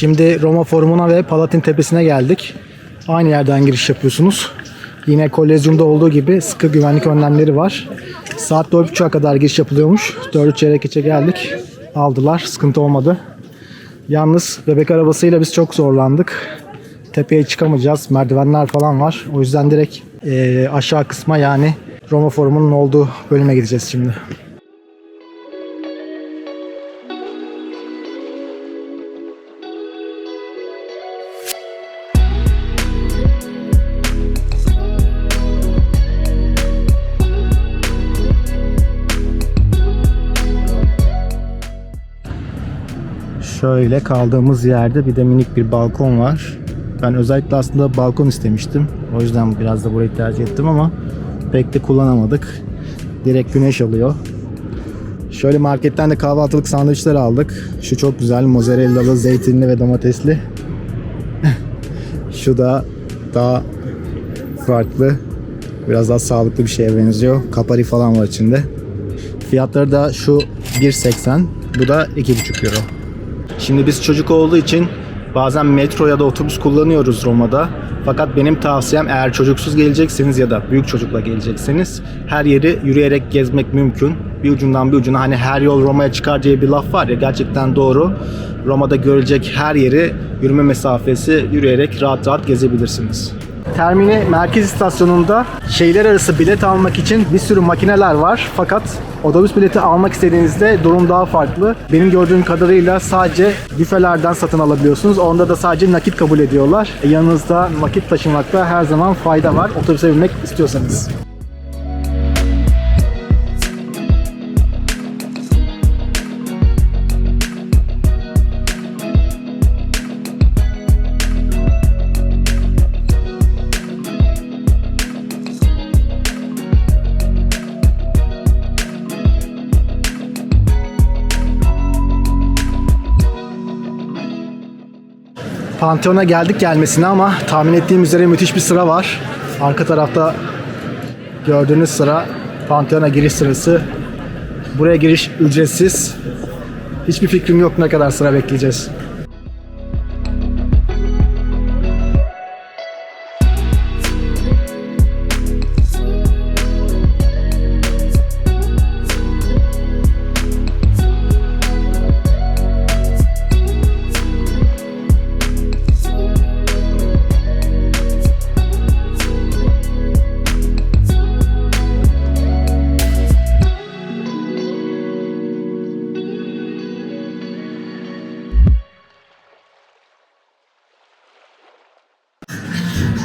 Şimdi Roma Forumuna ve Palatin Tepesi'ne geldik. Aynı yerden giriş yapıyorsunuz. Yine Kolezyum'da olduğu gibi sıkı güvenlik önlemleri var. Saat 4.30'a kadar giriş yapılıyormuş. 4 çeyrek geçe geldik. Aldılar. Sıkıntı olmadı. Yalnız bebek arabasıyla biz çok zorlandık. Tepeye çıkamayacağız. Merdivenler falan var. O yüzden direkt eee, aşağı kısma yani Roma Forumu'nun olduğu bölüme gideceğiz şimdi. Şöyle kaldığımız yerde bir de minik bir balkon var. Ben özellikle aslında balkon istemiştim. O yüzden biraz da burayı tercih ettim ama pek de kullanamadık. Direkt güneş alıyor. Şöyle marketten de kahvaltılık sandviçler aldık. Şu çok güzel mozzarellalı, zeytinli ve domatesli. Şu da daha farklı. Biraz daha sağlıklı bir şeye benziyor. Kapari falan var içinde. Fiyatları da şu 1.80. Bu da 2.5 euro. Şimdi biz çocuk olduğu için bazen metro ya da otobüs kullanıyoruz Roma'da. Fakat benim tavsiyem eğer çocuksuz gelecekseniz ya da büyük çocukla gelecekseniz her yeri yürüyerek gezmek mümkün. Bir ucundan bir ucuna hani her yol Roma'ya çıkar diye bir laf var ya gerçekten doğru. Roma'da görülecek her yeri yürüme mesafesi yürüyerek rahat rahat gezebilirsiniz. Termini merkez istasyonunda şehirler arası bilet almak için bir sürü makineler var. Fakat otobüs bileti almak istediğinizde durum daha farklı. Benim gördüğüm kadarıyla sadece büfelerden satın alabiliyorsunuz. Onda da sadece nakit kabul ediyorlar. E, Yanınızda nakit taşımakta her zaman fayda var. Otobüse binmek istiyorsanız. Pantheon'a geldik gelmesine ama tahmin ettiğim üzere müthiş bir sıra var. Arka tarafta gördüğünüz sıra Pantheon'a giriş sırası. Buraya giriş ücretsiz. Hiçbir fikrim yok ne kadar sıra bekleyeceğiz.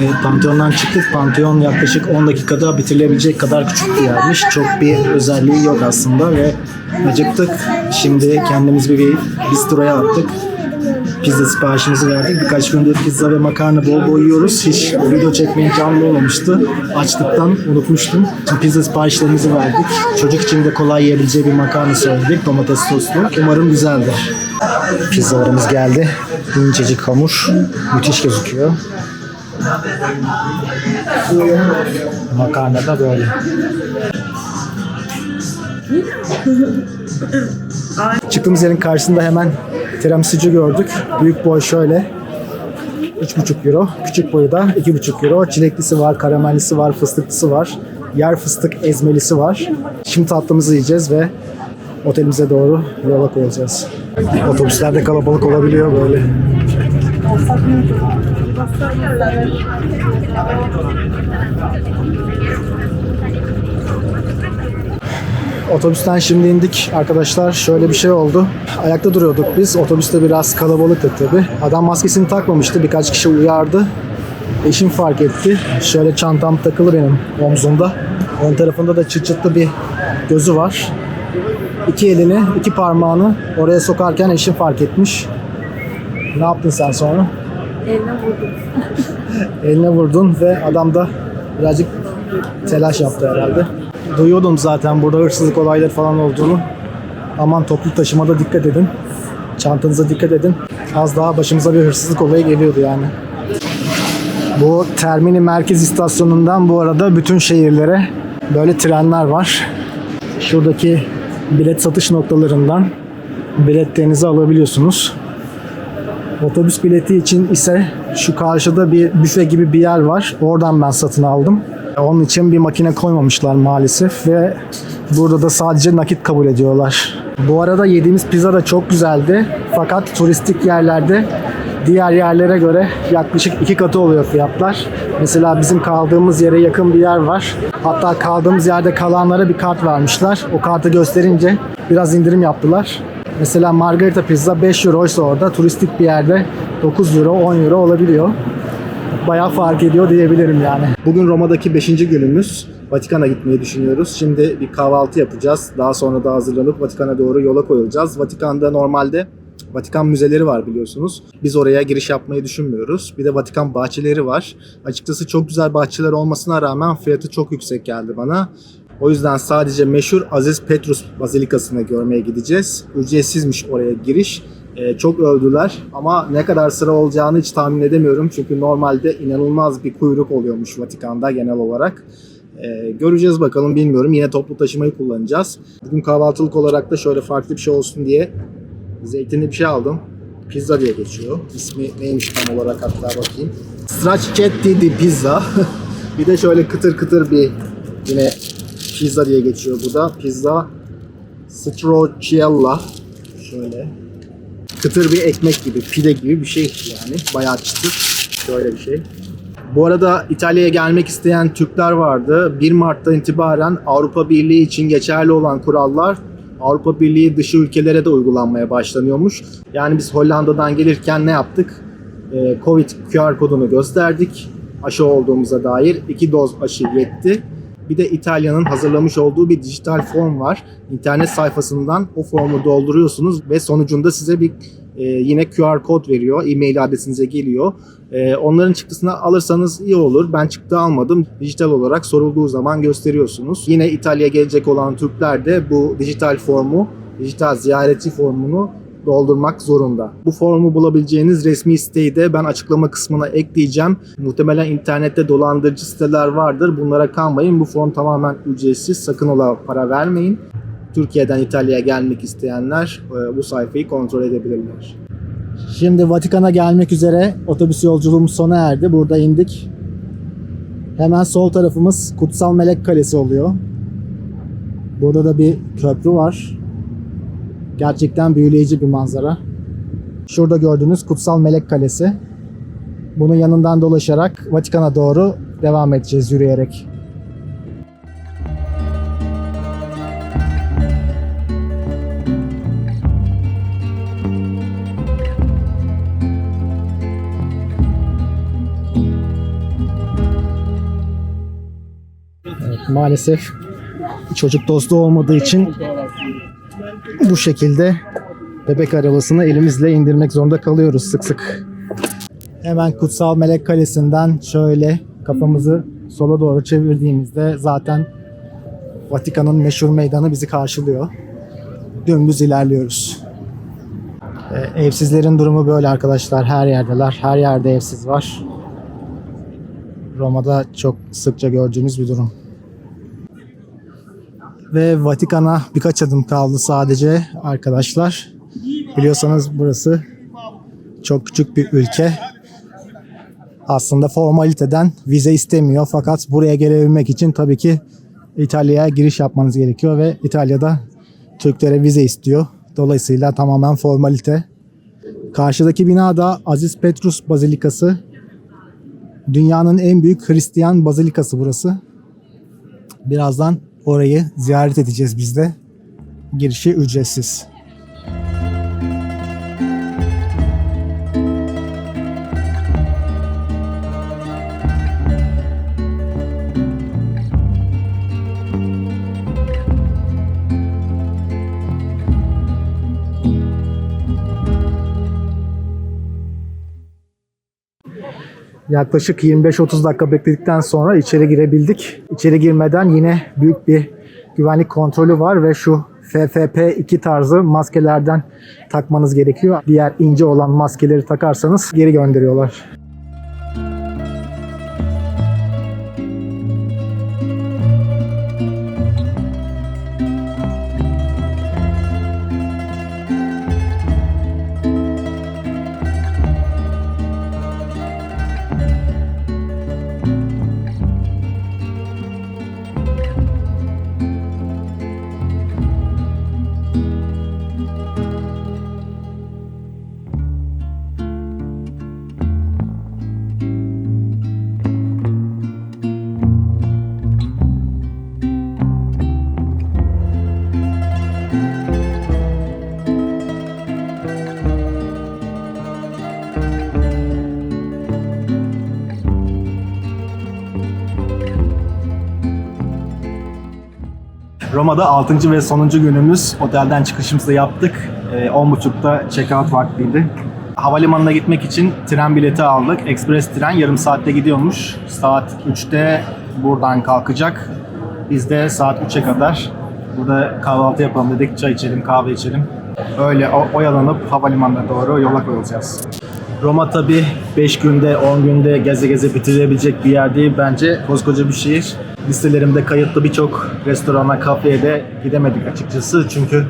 Ve Pantheon'dan çıktık. Pantheon yaklaşık 10 dakikada bitirilebilecek kadar küçük bir yermiş. Çok bir özelliği yok aslında ve acıktık. Şimdi kendimiz bir, bir bistroya attık. Pizza siparişimizi verdik. Birkaç gündür pizza ve makarna bol bol yiyoruz. Hiç video çekme imkanı olmamıştı. Açlıktan unutmuştum. Pizza siparişlerimizi verdik. Çocuk için de kolay yiyebileceği bir makarna söyledik. Domates soslu. Umarım güzeldir. Pizzalarımız geldi. İncecik hamur. Müthiş gözüküyor. Makarna da böyle. Çıktığımız yerin karşısında hemen tiramisucu gördük. Büyük boy şöyle. 3,5 euro. Küçük boyu da 2,5 euro. Çileklisi var, karamellisi var, fıstıklısı var. Yer fıstık ezmelisi var. Şimdi tatlımızı yiyeceğiz ve otelimize doğru yola koyacağız. Otobüslerde kalabalık olabiliyor böyle. Otobüsten şimdi indik arkadaşlar. Şöyle bir şey oldu. Ayakta duruyorduk biz. Otobüste biraz kalabalıktı tabi. Adam maskesini takmamıştı. Birkaç kişi uyardı. Eşim fark etti. Şöyle çantam takılı benim omzumda. Ön tarafında da çıt çıtlı bir gözü var. iki elini, iki parmağını oraya sokarken eşin fark etmiş. Ne yaptın sen sonra? Eline vurdum. Eline vurdun ve adam da birazcık telaş yaptı herhalde. Duyuyordum zaten burada hırsızlık olayları falan olduğunu. Aman toplu taşımada dikkat edin. Çantanıza dikkat edin. Az daha başımıza bir hırsızlık olayı geliyordu yani. Bu Termini merkez istasyonundan bu arada bütün şehirlere böyle trenler var. Şuradaki bilet satış noktalarından biletlerinizi alabiliyorsunuz. Otobüs bileti için ise şu karşıda bir büfe gibi bir yer var. Oradan ben satın aldım. Onun için bir makine koymamışlar maalesef ve burada da sadece nakit kabul ediyorlar. Bu arada yediğimiz pizza da çok güzeldi. Fakat turistik yerlerde diğer yerlere göre yaklaşık iki katı oluyor fiyatlar. Mesela bizim kaldığımız yere yakın bir yer var. Hatta kaldığımız yerde kalanlara bir kart vermişler. O kartı gösterince biraz indirim yaptılar. Mesela margarita pizza 5 euroysa orada turistik bir yerde 9 euro 10 euro olabiliyor. Bayağı fark ediyor diyebilirim yani. Bugün Roma'daki 5. günümüz. Vatikan'a gitmeyi düşünüyoruz. Şimdi bir kahvaltı yapacağız. Daha sonra da hazırlanıp Vatikan'a doğru yola koyulacağız. Vatikan'da normalde Vatikan müzeleri var biliyorsunuz. Biz oraya giriş yapmayı düşünmüyoruz. Bir de Vatikan bahçeleri var. Açıkçası çok güzel bahçeler olmasına rağmen fiyatı çok yüksek geldi bana. O yüzden sadece meşhur Aziz Petrus Bazilikası'na görmeye gideceğiz. Ücretsizmiş oraya giriş. Ee, çok övdüler ama ne kadar sıra olacağını hiç tahmin edemiyorum. Çünkü normalde inanılmaz bir kuyruk oluyormuş Vatikan'da genel olarak. Ee, göreceğiz bakalım bilmiyorum. Yine toplu taşımayı kullanacağız. Bugün kahvaltılık olarak da şöyle farklı bir şey olsun diye zeytinli bir şey aldım. Pizza diye geçiyor. İsmi neymiş tam olarak hatta bakayım. Stracchietti di pizza. bir de şöyle kıtır kıtır bir yine pizza diye geçiyor bu da. Pizza stracciatella. Şöyle. Kıtır bir ekmek gibi, pide gibi bir şey yani. Bayağı çıtır. Şöyle bir şey. Bu arada İtalya'ya gelmek isteyen Türkler vardı. 1 Mart'tan itibaren Avrupa Birliği için geçerli olan kurallar Avrupa Birliği dışı ülkelere de uygulanmaya başlanıyormuş. Yani biz Hollanda'dan gelirken ne yaptık? Ee, Covid QR kodunu gösterdik. Aşı olduğumuza dair. iki doz aşı yetti. Bir de İtalya'nın hazırlamış olduğu bir dijital form var. İnternet sayfasından o formu dolduruyorsunuz ve sonucunda size bir e, yine QR kod veriyor. E-mail adresinize geliyor. E, onların çıktısını alırsanız iyi olur. Ben çıktı almadım. Dijital olarak sorulduğu zaman gösteriyorsunuz. Yine İtalya'ya gelecek olan Türkler de bu dijital formu, dijital ziyaretçi formunu doldurmak zorunda. Bu formu bulabileceğiniz resmi siteyi de ben açıklama kısmına ekleyeceğim. Muhtemelen internette dolandırıcı siteler vardır. Bunlara kalmayın. Bu form tamamen ücretsiz. Sakın ola para vermeyin. Türkiye'den İtalya'ya gelmek isteyenler e, bu sayfayı kontrol edebilirler. Şimdi Vatikan'a gelmek üzere otobüs yolculuğumuz sona erdi. Burada indik. Hemen sol tarafımız Kutsal Melek Kalesi oluyor. Burada da bir köprü var. Gerçekten büyüleyici bir manzara. Şurada gördüğünüz Kutsal Melek Kalesi. Bunun yanından dolaşarak Vatikan'a doğru devam edeceğiz yürüyerek. Maalesef çocuk dostu olmadığı için bu şekilde bebek arabasını elimizle indirmek zorunda kalıyoruz sık sık. Hemen Kutsal Melek Kalesi'nden şöyle kafamızı sola doğru çevirdiğimizde zaten Vatikan'ın meşhur meydanı bizi karşılıyor. Dümdüz ilerliyoruz. Ee, evsizlerin durumu böyle arkadaşlar. Her yerdeler. Her yerde evsiz var. Roma'da çok sıkça gördüğümüz bir durum. Ve Vatikan'a birkaç adım kaldı sadece arkadaşlar. Biliyorsanız burası çok küçük bir ülke. Aslında formaliteden vize istemiyor fakat buraya gelebilmek için tabii ki İtalya'ya giriş yapmanız gerekiyor ve İtalya'da Türklere vize istiyor. Dolayısıyla tamamen formalite. Karşıdaki bina da Aziz Petrus Bazilikası. Dünyanın en büyük Hristiyan bazilikası burası. Birazdan orayı ziyaret edeceğiz biz de. Girişi ücretsiz. Yaklaşık 25-30 dakika bekledikten sonra içeri girebildik. İçeri girmeden yine büyük bir güvenlik kontrolü var ve şu FFP2 tarzı maskelerden takmanız gerekiyor. Diğer ince olan maskeleri takarsanız geri gönderiyorlar. Roma'da 6. ve sonuncu günümüz. Otelden çıkışımızı yaptık. Ee, 10.30'da check-out vaktiydi. Havalimanına gitmek için tren bileti aldık. Express tren yarım saatte gidiyormuş. Saat 3'te buradan kalkacak. Biz de saat 3'e kadar burada kahvaltı yapalım dedik. Çay içelim, kahve içelim. Öyle oyalanıp havalimanına doğru yola koyulacağız. Roma tabi 5 günde 10 günde geze geze bitirebilecek bir yer değil bence. Koskoca bir şehir. Listelerimde kayıtlı birçok restorana, kafeye de gidemedik açıkçası. Çünkü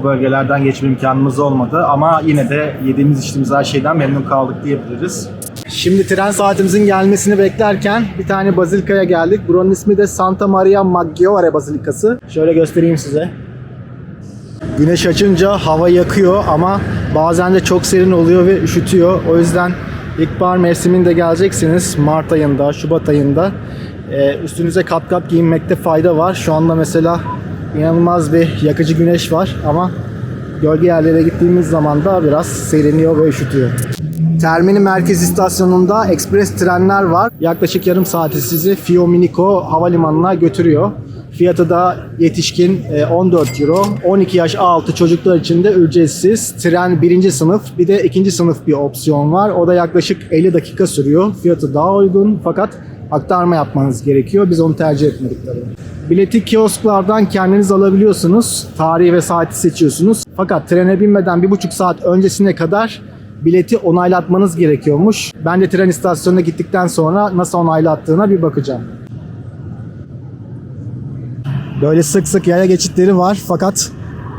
o bölgelerden geçme imkanımız olmadı. Ama yine de yediğimiz içtiğimiz her şeyden memnun kaldık diyebiliriz. Şimdi tren saatimizin gelmesini beklerken bir tane bazilikaya geldik. Buranın ismi de Santa Maria Maggiore Bazilikası. Şöyle göstereyim size. Güneş açınca hava yakıyor ama bazen de çok serin oluyor ve üşütüyor. O yüzden ilkbahar mevsiminde geleceksiniz Mart ayında, Şubat ayında e, üstünüze kat kat giyinmekte fayda var. Şu anda mesela inanılmaz bir yakıcı güneş var ama gölge yerlere gittiğimiz zaman da biraz seriniyor ve üşütüyor. Termini merkez istasyonunda ekspres trenler var. Yaklaşık yarım saati sizi Fiumicino havalimanına götürüyor. Fiyatı da yetişkin e, 14 euro. 12 yaş altı çocuklar için de ücretsiz. Tren birinci sınıf bir de ikinci sınıf bir opsiyon var. O da yaklaşık 50 dakika sürüyor. Fiyatı daha uygun fakat aktarma yapmanız gerekiyor. Biz onu tercih etmedik tabii. Bileti kiosklardan kendiniz alabiliyorsunuz. Tarihi ve saati seçiyorsunuz. Fakat trene binmeden bir buçuk saat öncesine kadar bileti onaylatmanız gerekiyormuş. Ben de tren istasyonuna gittikten sonra nasıl onaylattığına bir bakacağım. Böyle sık sık yaya geçitleri var fakat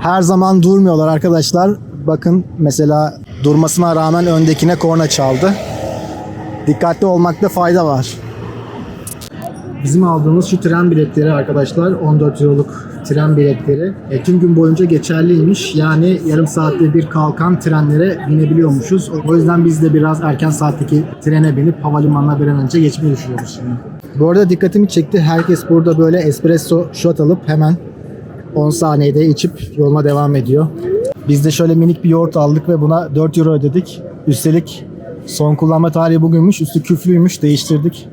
her zaman durmuyorlar arkadaşlar. Bakın mesela durmasına rağmen öndekine korna çaldı. Dikkatli olmakta fayda var. Bizim aldığımız şu tren biletleri arkadaşlar 14 euroluk tren biletleri e, tüm gün boyunca geçerliymiş. Yani yarım saatte bir kalkan trenlere binebiliyormuşuz. O yüzden biz de biraz erken saatteki trene binip havalimanına bir an önce geçmeyi düşünüyoruz şimdi. Bu arada dikkatimi çekti. Herkes burada böyle espresso shot alıp hemen 10 saniyede içip yoluna devam ediyor. Biz de şöyle minik bir yoğurt aldık ve buna 4 euro ödedik. Üstelik son kullanma tarihi bugünmüş. Üstü küflüymüş. Değiştirdik.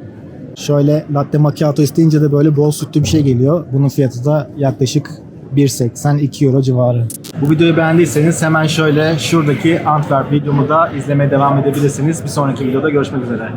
Şöyle latte macchiato isteyince de böyle bol sütlü bir şey geliyor. Bunun fiyatı da yaklaşık 1.80-2 euro civarı. Bu videoyu beğendiyseniz hemen şöyle şuradaki Antwerp videomu da izlemeye devam edebilirsiniz. Bir sonraki videoda görüşmek üzere.